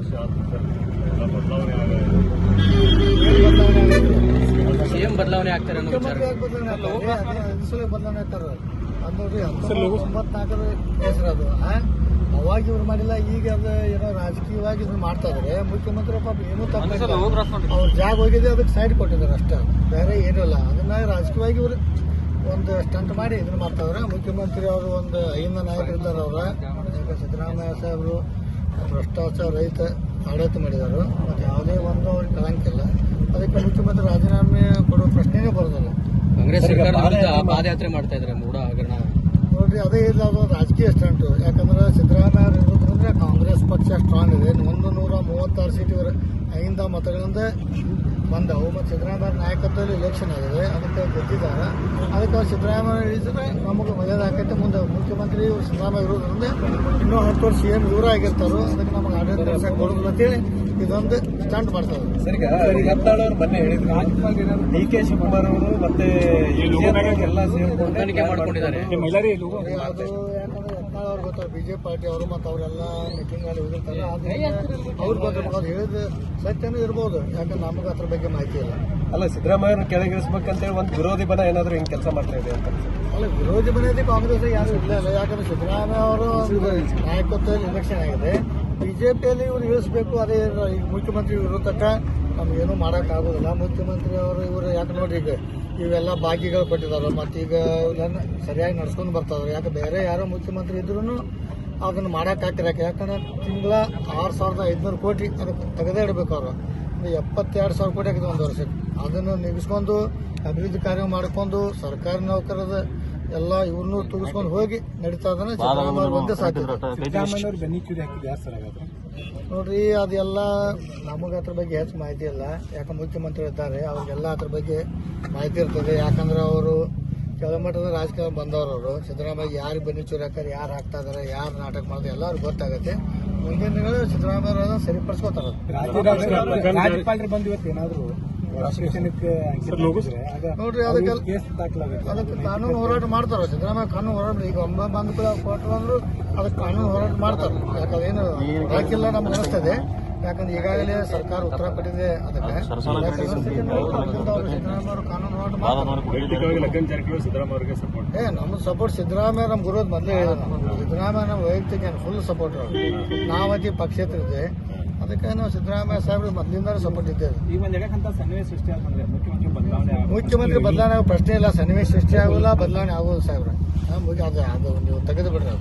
ವರ್ಷ ಆಯ್ತು ಸರ್ ಎಲ್ಲ ಬದಲಾವಣೆ ಸಿಎಂ ಬದಲಾವಣೆ ಆಗ್ತಾರೆ ಅನ್ನೋ ವಿಚಾರ ಸಲ ಬದಲಾವಣೆ ಆಗ್ತಾರ. ಅದು ನೋಡ್ರಿ ತೊಂಬತ್ನಾಲ್ಕರ ಹೆಸರು ಅದು. ಅವಾಗ ಇವ್ರು ಮಾಡಿಲ್ಲ ಈಗ ಅದು ಏನೋ ರಾಜಕೀಯವಾಗಿ ಇದನ್ನ ಮಾಡ್ತಾ ಇದಾರೆ. ಮುಖ್ಯಮಂತ್ರಿ ಪಾಪ ಏನೂ ತಪ್ಪಿಲ್ಲ ಅವ್ರ ಜಾಗ ಹೋಗಿದೆ ಅದಕ್ಕೆ ಸೈಡ್ ಕೊಟ್ಟಿದ್ದಾರೆ ಅಷ್ಟೇ. ಬೇರೆ ಏನೂ ಇಲ್ಲ. ಅದನ್ನ ರಾಜಕೀಯವಾಗಿ ಇವರು ಒಂದು ಸ್ಟಂಟ್ ಮಾಡಿ ಇದನ್ನ ಮಾಡ್ತಾವ್ರೆ ಮುಖ್ಯಮಂತ್ರಿ ಅವರು ಒಂದು ಐದು ನಾಯಕರಿದ್ದಾರೆ ಅವ್ರ. ಸಿದ್ದರಾಮಯ್ಯ ಸಾಹೇಬರು ಭ್ರಷ್ಟಾಚಾರ ರಹಿತ ಆಡಳಿತ ಮಾಡಿದ್ದಾರೆ ಮತ್ತು ಯಾವುದೇ ಒಂದು ಅವ್ರಿಗೆ ಕಳಂಕ ಇಲ್ಲ. ಅದಕ್ಕೆ ಮುಖ್ಯಮಂತ್ರಿ ರಾಜೀನಾಮೆ ಕೊಡೋ ಪ್ರಶ್ನೆನೇ ಬರೋದಿಲ್ಲ. ಕಾಂಗ್ರೆಸ್ ಪಾದಯಾತ್ರೆ ಮಾಡ್ತಾ ಇದ್ದಾರೆ ಮೂಡ ಹಗರಣ. ನೋಡ್ರಿ ಅದೇ ಇಲ್ಲ ಅದು ರಾಜಕೀಯ ಸ್ಟಂಟು. ಯಾಕಂದ್ರೆ ಸಿದ್ದರಾಮಯ್ಯ ಅವರು ಇರೋದ್ರಿಂದ ಕಾಂಗ್ರೆಸ್ ಪಕ್ಷ ಸ್ಟ್ರಾಂಗ್ ಇದೆ. ಒಂದು ನೂರ ಮೂವತ್ತಾರು ಸೀಟ್ ಇವರು ಐದ ಮತಗಳಿಂದ ಬಂದವು ಮತ್ತು ಸಿದ್ದರಾಮಯ್ಯ ನಾಯಕತ್ವದಲ್ಲಿ ಎಲೆಕ್ಷನ್ ಆಗಿದೆ. ಅದಕ್ಕೆ ಗೆದ್ದಿದ್ದಾರೆ. ಅದಕ್ಕೆ ಅವ್ರು ಸಿದ್ದರಾಮಯ್ಯ ಇಳಿಸಿದ್ರೆ ನಮಗೆ ಒಳ್ಳೇದಾಗೈತೆ ಮುಂದೆ ಮುಖ್ಯಮಂತ್ರಿ ಇವರು ಸಿದ್ದರಾಮಯ್ಯ ಇರೋದ್ರಿಂದ ಇನ್ನೂ ಹತ್ತು ವರ್ಷ ಸಿ ಎಂ ಇವರು ಆಗಿರ್ತಾರೋ ಅದಕ್ಕೆ ನಮಗೆ ಆಡಳಿತ ನಡೆಸಕ್ಕೆ ಕೊಡೋದಿಲ್ಲ ಅಂತೇಳಿ ಇದೊಂದು ಸ್ಟ್ಯಾಂಡ್ ಮಾಡ್ತಾರೆ ಸರಿ ಈಗ ಹತ್ತಾಳು ಅವ್ರು ಮೊನ್ನೆ ಹೇಳಿದ್ರು. ಡಿ ಕೆ ಶಿವಕುಮಾರ್ ಅವರು ಮತ್ತೆ ಎಲ್ಲ ಸೇರ್ಕೊಂಡು ಅದು ಯಾಕಂದ್ರೆ ಅವ್ರು ಗೊತ್ತಾರ ಬಿಜೆಪಿ ಪಾರ್ಟಿ ಅವರು ಮತ್ತು ಅವರೆಲ್ಲ ಮೀಟಿಂಗ್ ಅಲ್ಲಿ ಹೋಗಿರ್ತಾರೆ ಆದ್ರೆ ಅವ್ರು ಅವ್ರು ಹೇಳಿದ ಸತ್ಯನೂ ಇರ್ಬೋದು ಯಾಕಂದ್ರೆ ನಮಗೆ ಅದ್ರ ಬಗ್ಗೆ ಮಾಹಿತಿ ಇಲ್ಲ. ಅಲ್ಲ ಸಿದ್ದರಾಮಯ್ಯನ ಕೆಳಗಿಳಿಸ್ಬೇಕಂತೇಳಿ ಒಂದು ವಿರೋಧಿ ಬಣ ಏನಾದರೂ ಹಿಂಗೆ ಕೆಲಸ ಮಾಡ್ತಾ ಇದೆ ಅಂತ. ಅಲ್ಲ ವಿರೋಧಿ ಬಣದಿ ಕಾಂಗ್ರೆಸ್ ಯಾರು ಇಲ್ಲ ಇಲ್ಲ ಯಾಕಂದ್ರೆ ಸಿದ್ದರಾಮಯ್ಯ ಅವರು ನಾಯಕತ್ವದಲ್ಲಿ ಎಲೆಕ್ಷನ್ ಆಗಿದೆ. ಬಿಜೆಪಿಯಲ್ಲಿ ಇವ್ರು ಇಳಿಸ್ಬೇಕು ಅದೇ ಈಗ ಮುಖ್ಯಮಂತ್ರಿ ಇರೋ ತನಕ ನಮ್ಗೇನು ಮಾಡೋಕ್ಕಾಗೋದಿಲ್ಲ ಮುಖ್ಯಮಂತ್ರಿ ಅವರು ಇವರು ಯಾಕೆ ನೋಡ್ರಿ ಈಗ ಇವೆಲ್ಲ ಬಾಕಿಗಳು ಕೊಟ್ಟಿದ್ದಾರೆ. ಮತ್ತು ಈಗ ಇವೆಲ್ಲ ಸರಿಯಾಗಿ ನಡ್ಸ್ಕೊಂಡು ಬರ್ತಾರೆ ಯಾಕೆ ಬೇರೆ ಯಾರೋ ಮುಖ್ಯಮಂತ್ರಿ ಇದ್ರೂ ಅದನ್ನು ಮಾಡೋಕ್ಕಾಗ್ತಿರ ಯಾಕಂದ್ರೆ ತಿಂಗಳ ಆರು ಸಾವಿರದ ಐದುನೂರು ಕೋಟಿ ಅದಕ್ಕೆ ತೆಗೆದೇ ಇಡಬೇಕು ಅವರು. ಒಂದು ಎಪ್ಪತ್ತೆರಡು ಸಾವಿರ ಕೋಟಿ ಆಗಿದೆ ಒಂದು ವರ್ಷಕ್ಕೆ. ಅದನ್ನು ನಿಗಿಸ್ಕೊಂಡು ಅಭಿವೃದ್ಧಿ ಕಾರ್ಯ ಮಾಡ್ಕೊಂಡು ಸರ್ಕಾರಿ ನೌಕರದ ಎಲ್ಲ ಇವ್ರನ್ನೂ ತುಗಿಸ್ಕೊಂಡು ಹೋಗಿ ನಡೀತಾ ಇದ್ದಾನೆ. ಸಿದ್ದರಾಮಯ್ಯ ಅವ್ರು ಒಂದೇ ಸಾಧ್ಯ ನೋಡ್ರಿ, ಅದೆಲ್ಲ ನಮಗೆ ಅದ್ರ ಬಗ್ಗೆ ಹೆಚ್ಚು ಮಾಹಿತಿ ಇಲ್ಲ. ಯಾಕಂದ್ರೆ ಮುಖ್ಯಮಂತ್ರಿ ಇದ್ದಾರೆ, ಅವ್ರಿಗೆಲ್ಲ ಅದ್ರ ಬಗ್ಗೆ ಮಾಹಿತಿ ಇರ್ತದೆ. ಯಾಕಂದ್ರೆ ಅವರು ಕೆಳಮಟ್ಟದ ರಾಜಕಾರಣ ಬಂದವರು ಅವರು. ಸಿದ್ದರಾಮಯ್ಯ ಯಾರು ಬನ್ನಿ ಚೂರು ಯಾರು ಹಾಕ್ತಾ ಇದಾರೆ, ಯಾರು ನಾಟಕ ಮಾಡಿದ್ರೆ ಎಲ್ಲರೂ ಗೊತ್ತಾಗುತ್ತೆ. ಮುಂದಿನ ದಿನಗಳು ಸಿದ್ದರಾಮಯ್ಯ ಸರಿಪಡಿಸ್ಕೋತಾರೆ. ನೋಡ್ರಿ ಅದಕ್ಕೆ ಅದಕ್ಕೆ ಕಾನೂನು ಹೋರಾಟ ಮಾಡ್ತಾರೆ ಸಿದ್ದರಾಮಯ್ಯ ಕಾನೂನು ಹೋರಾಟ ಈಗ ಒಮ್ಮೆ ಬಂದ ಕೊಟ್ಟರು ಅಂದ್ರು ಅದಕ್ಕೆ ಕಾನೂನು ಹೋರಾಟ ಮಾಡ್ತಾರೆ. ಯಾಕಂದ್ರೆ ಏನು ಹಾಕಿಲ್ಲ ನಮ್ಗೆ ಅನಿಸ್ತದೆ. ಯಾಕಂದ್ರೆ ಈಗಾಗಲೇ ಸರ್ಕಾರ ಉತ್ತರ ಕೊಟ್ಟಿದೆ ಅದಕ್ಕೆ ಏ ನಮ್ಮ ಸಪೋರ್ಟ್ ಸಿದ್ದರಾಮಯ್ಯ ನಮ್ಮ ಗುರುದ್ ಮೊದಲೇ ಹೇಳಿದ್ರು. ಸಿದ್ದರಾಮಯ್ಯ ನಮ್ಮ ವೈಯಕ್ತಿಕ ಫುಲ್ ಸಪೋರ್ಟ್ ನಾವತಿ ಪಕ್ಷೇತರ ಇದೆ ಅದಕ್ಕೆ ನಾವು ಸಿದ್ದರಾಮಯ್ಯ ಸಾಹೇಬ್ರಿಗೆ ಮೊದಲಿಂದಲೂ ಸಪೋರ್ಟ್ ಇದ್ದೇವೆ. ಈ ಒಂದು ಜಗಕ್ಕಂತ ಸನ್ನಿವೇಶ ಸೃಷ್ಟಿ ಆಗ್ತಂದ್ರೆ ಮುಖ್ಯಮಂತ್ರಿ ಬದಲಾವಣೆ ಮುಖ್ಯಮಂತ್ರಿ ಬದಲಾವಣೆ ಆಗೋ ಪ್ರಶ್ನೆ ಇಲ್ಲ ಸನ್ನಿವೇಶ ಸೃಷ್ಟಿ ಆಗೋಲ್ಲ ಬದಲಾವಣೆ ಆಗೋದು ಸಾಹೇಬ್ರ. ಮುಗಿ- ಅದು ಅದು ನೀವು ತೆಗೆದು ಬಿಡ್ರಿ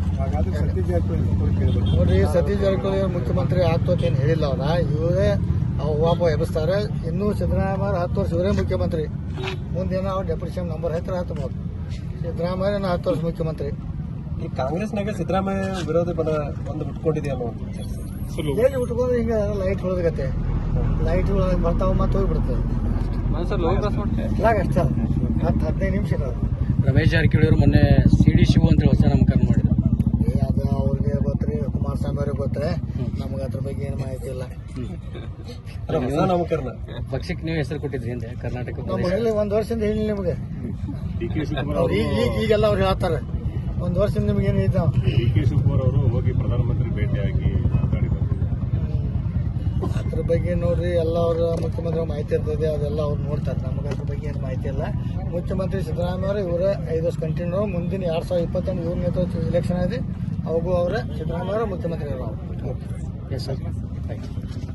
ನೋಡ್ರಿ ಸತೀಶ್ ಜಾರಕಿಹೊಳಿ ಮುಖ್ಯಮಂತ್ರಿ ಆಗ್ತೋತ್ ಏನು ಹೇಳಿಲ್ಲ ಅವ್ರ. ಇವರೇ ವಾಪ ಎಬ್ಬಿಸ್ತಾರೆ. ಇನ್ನೂ ಸಿದ್ದರಾಮಯ್ಯ ಹತ್ತು ವರ್ಷ ಇವರೇ ಮುಖ್ಯಮಂತ್ರಿ. ಮುಂದಿನ ಅವ್ರು ಡೆಪ್ಯೂಟಿ ಸಿಎಂ ನಂಬರ್ ಹತ್ತಿರ ಹತ್ತು ಮೂರು ಸಿದ್ದರಾಮಯ್ಯ ಹತ್ತು ವರ್ಷ ಮುಖ್ಯಮಂತ್ರಿ. ಈ ಕಾಂಗ್ರೆಸ್ನಾಗ ಸಿದ್ದರಾಮಯ್ಯ ವಿರೋಧಿ ಬಲ ಒಂದು ಬಿಟ್ಕೊಂಡಿದೆ ಒಂದು ಚರ್ಚೆ ಹೇಗೆ ಲೈಟ್ ಹೊಡೆದಗತ್ತೆ ಲೈಟ್ ಬರ್ತಾವ ಮತ್ತೆ ಹೋಗ್ಬಿಡ್ತದೆ ಇಲ್ಲಾಗ ಅಷ್ಟೇ. ಹತ್ತು ಹದಿನೈದು ನಿಮಿಷ ಇರೋದು. ರಮೇಶ್ ಜಾರಕಿಹೊಳಿ ಅವರು ಮೊನ್ನೆ ಸಿ ಡಿ ಶಿವು ಅಂತ ಹೊಸ ನಾಮಕರಣ ಮಾಡಿದ್ರು. ಏ ಅದು ಅವ್ರಿಗೆ ಗೊತ್ತ್ರಿ ಕುಮಾರಸ್ವಾಮಿ ಅವ್ರಿಗೆ ಗೊತ್ತರೆ. ನಮ್ಗೆ ಅದ್ರ ಬಗ್ಗೆ ಏನು ಮಾಹಿತಿ ಇಲ್ಲ. ನಾಮಕರಣ. ಪಕ್ಷಕ್ಕೆ ನೀವು ಹೆಸರು ಕೊಟ್ಟಿದ್ರಿ ಹಿಂದೆ ಕರ್ನಾಟಕ ನಮ್ಮ ಹೇಳಿ ಒಂದು ವರ್ಷದಿಂದ ಹೇಳಿ ನಿಮಗೆ. ಅವ್ರು ಅವರು ಈಗ ಈಗ ಈಗೆಲ್ಲ ಅವ್ರು ಹೇಳ್ತಾರೆ. ಒಂದು ವರ್ಷದಿಂದ ನಿಮ್ಗೆ ಏನು ಇದ್ದಾವೆ ಡಿ ಕೆ ಶಿವಕುಮಾರ್ ಅವರು ಹೋಗಿ ಪ್ರಧಾನಮಂತ್ರಿ ಭೇಟಿಯಾಗಿ ಅದ್ರ ಬಗ್ಗೆ ನೋಡ್ರಿ, ಎಲ್ಲ ಅವ್ರ ಮುಖ್ಯಮಂತ್ರಿ ಮಾಹಿತಿ ಇರ್ತದೆ, ಅದೆಲ್ಲ ಅವ್ರು ನೋಡ್ತಾರೆ. ನಮ್ಗೆ ಅದ್ರ ಬಗ್ಗೆ ಏನು ಮಾಹಿತಿ ಇಲ್ಲ. ಮುಖ್ಯಮಂತ್ರಿ ಸಿದ್ದರಾಮಯ್ಯ ಅವರು ಇವರ ಐದು ವರ್ಷ ಕಂಟಿನ್ಯೂ ಮುಂದಿನ ಎರಡು ಸಾವಿರದ ಇಪ್ಪತ್ತೊಂದು ಇವ್ರ ನೇತೃತ್ವ ಎಲೆಕ್ಷನ್ ಇದೆ ಅವಾಗೂ ಅವರೇ ಸಿದ್ದರಾಮಯ್ಯ ಮುಖ್ಯಮಂತ್ರಿ ಮುಖ್ಯಮಂತ್ರಿ okay yes sir thank you